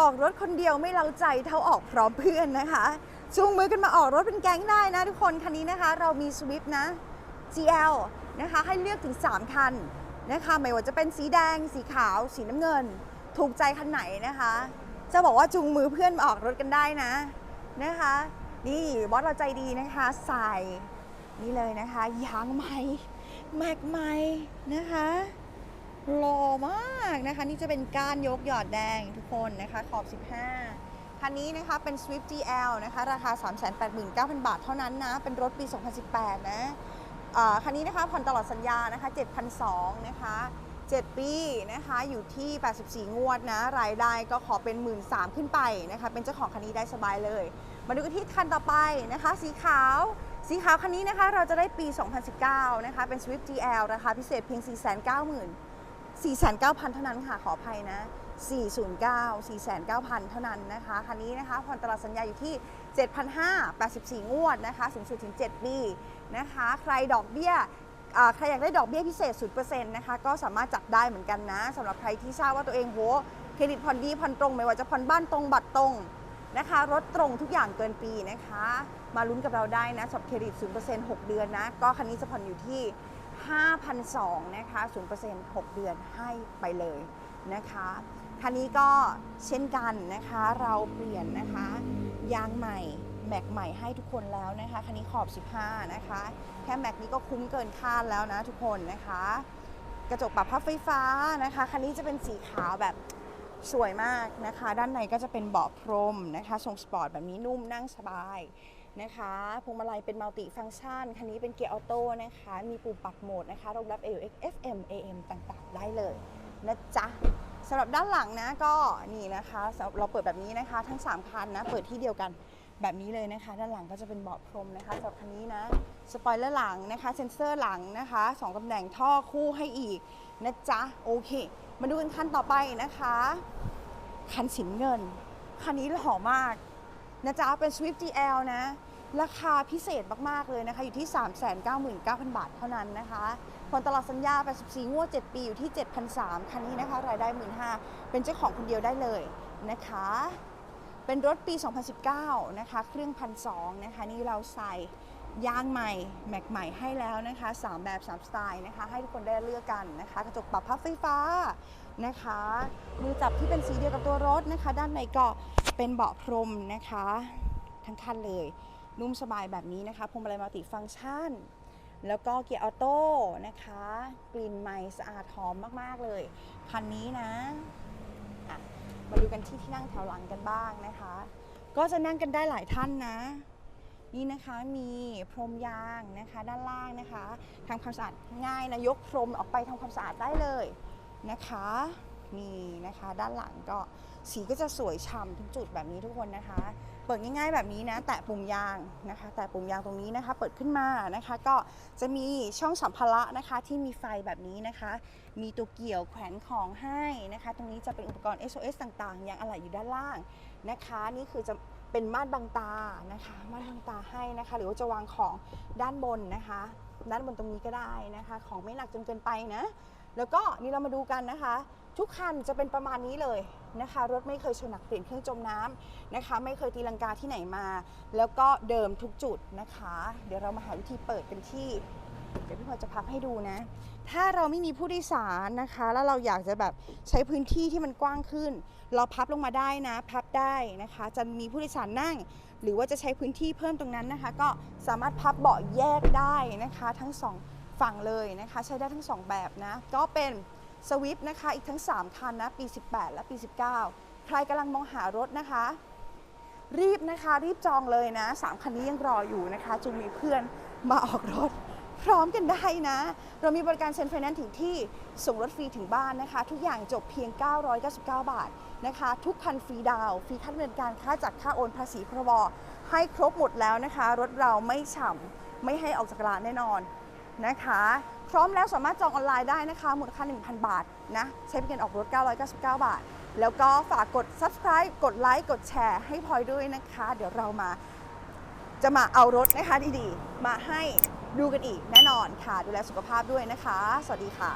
ออกรถคนเดียวไม่เล้าใจเท่าออกพร้อมเพื่อนนะคะจูงมือกันมาออกรถเป็นแก๊งได้นะทุกคนคันนี้นะคะ เรามีสวิฟนะ GL นะคะให้เลือกถึง 3 คันนะคะไม่ว่าจะเป็นสีแดง สีขาว สีน้ำเงิน ถูกใจคันไหนนะคะ จะบอกว่าจูงมือเพื่อนมาออกรถกันได้นะนะคะ นี่บอสเราใจดีนะคะ ใส่นี่เลยนะคะยางใหม่แม็กใหม่นะคะ หล่อมากนะคะ นี่จะเป็นก้านยกหยอดแดงทุกคนนะคะขอบ 15 คันนี้นะคะเป็น Swift GL นะคะ ราคา 389,000 บาทเท่านั้นนะ เป็นรถปี 2018 นะคันนี้นะคะผ่อนตลอดสัญญานะคะ7,200นะคะ 7 ปีนะคะอยู่ที่ 84 งวดนะ รายได้ก็ขอเป็น 1 3ื่นขึ้นไปนะคะ เป็นเจ้าของคันนี้ได้สบายเลย มาดูกันที่คันต่อไปนะคะ สีขาว สีขาวคันนี้นะคะเราจะได้ปี 2019 นะคะ เป็น Swift GL ราคาพิเศษเพียง 490,000 4,900 เท่านั้นค่ะ ขออภัยนะ 409 4,900 เท่านั้นนะคะ คันนี้นะคะผ่อนตลอดสัญญาอยู่ที่ 7,584 งวดนะคะ สูงสุดถึง 7 ปีนะคะ ใครดอกเบี้ยใครอยากได้ดอกเบี้ยพิเศษ 0%นะคะ ก็สามารถจัดได้เหมือนกันนะสำหรับใครที่ทราบว่าตัวเองโหเครดิตผ่อนดีผ่อนตรง ไม่ว่าจะผ่อนบ้านตรงบัตรตรงนะคะรถตรงทุกอย่างเกินปีนะคะ มาลุ้นกับเราได้นะสำหรับเครดิต 0% 6 เดือนนะ ก็คันนี้จะผ่อนอยู่ที่ 5,200นะคะ0% 6 เดือนให้ไปเลยนะคะคันนี้ก็เช่นกันนะคะ เราเปลี่ยนนะคะยางใหม่แม็กใหม่ให้ทุกคนแล้วนะคะคันนี้ขอบ 15 นะคะ แค่แม็กนี้ก็คุ้มเกินคาดแล้วนะทุกคนนะคะ กระจกปรับพับไฟฟ้านะคะคันนี้จะเป็นสีขาวแบบสวยมากนะคะ ด้านในก็จะเป็นเบาะพรมนะคะทรงสปอร์ตแบบนี้นุ่มนั่งสบาย นะคะพวงมาลัยเป็นมัลติฟังก์ชัน คันนี้เป็นเกียร์ออโต้นะคะ มีปุ่มปรับโหมดนะคะรองรับ AUX FM AM ต่างๆ ได้เลยนะจ๊ะสำหรับด้านหลังนะก็นี่นะคะเราเปิดแบบนี้นะคะทั้ง 3 คันนะ เปิดที่เดียวกันแบบนี้เลยนะคะ ด้านหลังก็จะเป็นเบาะพรมนะคะสำหรับคันนี้นะสปอยเลอร์หลังนะคะ เซ็นเซอร์หลังนะคะสองตำแหน่งท่อคู่ให้อีกนะจ๊ะโอเค มาดูกันคันต่อไปนะคะ คันสีน้ำเงิน คันนี้หล่อมากนะจ๊ะเป็น Swift GL นะ ราคาพิเศษมาก ๆ เลยนะคะ อยู่ที่ 399,000 บาทเท่านั้นนะคะผลตลอดสัญญา 84 งวด 7 ปีอยู่ที่7,300คันนี้นะคะ รายได้ 15,000 เป็นเจ้าของคนเดียวได้เลยนะคะ เป็นรถปี 2019 นะคะ เครื่องพันสนะคะ นี่เราใส่ยางใหม่ แม็กใหม่ให้แล้วนะคะ 3 แบบ 3 สไตล์นะคะ ให้ทุกคนได้เลือกกันนะคะ กระจกปรับพับไฟฟ้านะคะ มือจับที่เป็นสีเดียวกับตัวรถนะคะ ด้านในก็เป็นเบาะพรมนะคะ ทั้งคันเลย นุ่มสบายแบบนี้นะคะพวงมาลัยมัลติฟังก์ชัน แล้วก็เกียร์ออโต้นะคะ กลิ่นใหม่สะอาดหอมมากๆเลย คันนี้นะะมาดูกันที่ที่นั่งแถวหลังกันบ้างนะคะ ก็จะนั่งกันได้หลายท่านนะ นี่นะคะมีพรมยางนะคะด้านล่างนะคะทำความสะอาดง่ายนะยกพรมออกไปทำความสะอาดได้เลยนะคะ นี่นะคะ ด้านหลังก็สีก็จะสวยฉ่ำทุกจุดแบบนี้ทุกคนนะคะ เปิดง่ายๆแบบนี้นะ แตะปุ่มยางนะคะ แตะปุ่มยางตรงนี้นะคะ เปิดขึ้นมานะคะ ก็จะมีช่องสัมภาระนะคะ ที่มีไฟแบบนี้นะคะ มีตัวเกี่ยวแขวนของให้นะคะ ตรงนี้จะเป็นอุปกรณ์ SOS ต่างๆ ยังอะไหล่อยู่ด้านล่างนะคะ นี่คือจะเป็นม่านบังตานะคะ ม่านบังตาให้นะคะ หรือว่าจะวางของด้านบนนะคะ ด้านบนตรงนี้ก็ได้นะคะ ของไม่หนักจนเกินไปนะ แล้วก็นี่เรามาดูกันนะคะ ทุกคันจะเป็นประมาณนี้เลยนะคะ รถไม่เคยชนหนักเปลี่ยนเครื่องจมน้ำนะคะ ไม่เคยตีลังกาที่ไหนมา แล้วก็เดิมทุกจุดนะคะ เดี๋ยวเรามาหาวิธีเปิดกันที่ เดี๋ยวพี่พลอจะพับให้ดูนะ ถ้าเราไม่มีผู้โดยสารนะคะ แล้วเราอยากจะแบบใช้พื้นที่ที่มันกว้างขึ้น เราพับลงมาได้นะ พับได้นะคะ จะมีผู้โดยสารนั่ง หรือว่าจะใช้พื้นที่เพิ่มตรงนั้นนะคะ ก็สามารถพับเบาะแยกได้นะคะ ทั้งสอง ฝั่งเลยนะคะใช้ได้ทั้งสองแบบนะ ก็เป็นสวิฟนะคะอีกทั้ง 3 คันนะปี 18 และปี 19 ใครกำลังมองหารถนะคะ รีบนะคะรีบจองเลยนะ 3 คันนี้ยังรออยู่นะคะจึงมีเพื่อนมาออกรถพร้อมกันได้นะ เรามีบริการเซ็นไฟแนนซ์ถึงที่ส่งรถฟรีถึงบ้านนะคะ ทุกอย่างจบเพียง 999 บาทนะคะ ทุกคันฟรีดาวฟรีค่าดำเนินการค่าจัดค่าโอนภาษีพรบให้ครบหมดแล้วนะคะ รถเราไม่ฉ่ำไม่ให้ออกจากร้านแน่นอน นะคะ พร้อมแล้วสามารถจองออนไลน์ได้นะคะ มูลค่า 1,000 บาทนะ ใช้เป็นเงินออกรถ 999 บาท แล้วก็ฝากกด subscribe กดไลค์ กดแชร์ให้พลอยด้วยนะคะ เดี๋ยวเรามา จะมาเอารถนะคะดีๆ มาให้ดูกันอีกแน่นอนค่ะ ดูแลสุขภาพด้วยนะคะ สวัสดีค่ะ